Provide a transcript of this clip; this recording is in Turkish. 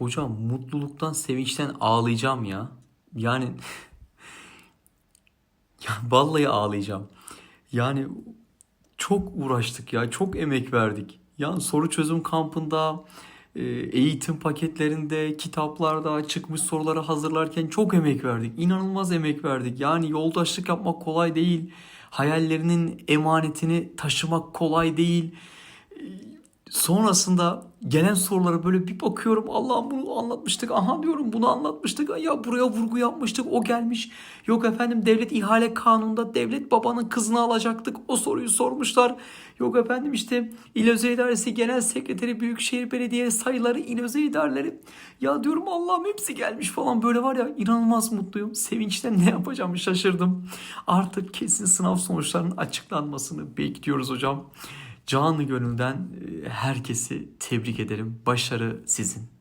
Hocam mutluluktan, sevinçten ağlayacağım ya. Yani ya vallahi ağlayacağım. Yani çok uğraştık ya, çok emek verdik. Yani soru çözüm kampında, e, eğitim paketlerinde, kitaplarda çıkmış soruları hazırlarken çok emek verdik. İnanılmaz emek verdik. Yani yoldaşlık yapmak kolay değil. Hayallerinin emanetini taşımak kolay değil. Sonrasında gelen sorulara böyle bir bakıyorum. Allah'ım bunu anlatmıştık. Aha diyorum bunu anlatmıştık. Ya buraya vurgu yapmıştık. O gelmiş. Yok efendim devlet ihale kanununda devlet babanın kızını alacaktık. O soruyu sormuşlar. Yok efendim işte İl Özel İdaresi Genel Sekreteri Büyükşehir Belediye sayıları İl Özel İdareleri. Ya diyorum Allah'ım hepsi gelmiş falan. Böyle var ya inanılmaz mutluyum. Sevinçten ne yapacağımı şaşırdım. Artık kesin sınav sonuçlarının açıklanmasını bekliyoruz hocam. Canı gönülden herkesi tebrik ederim. Başarı sizin.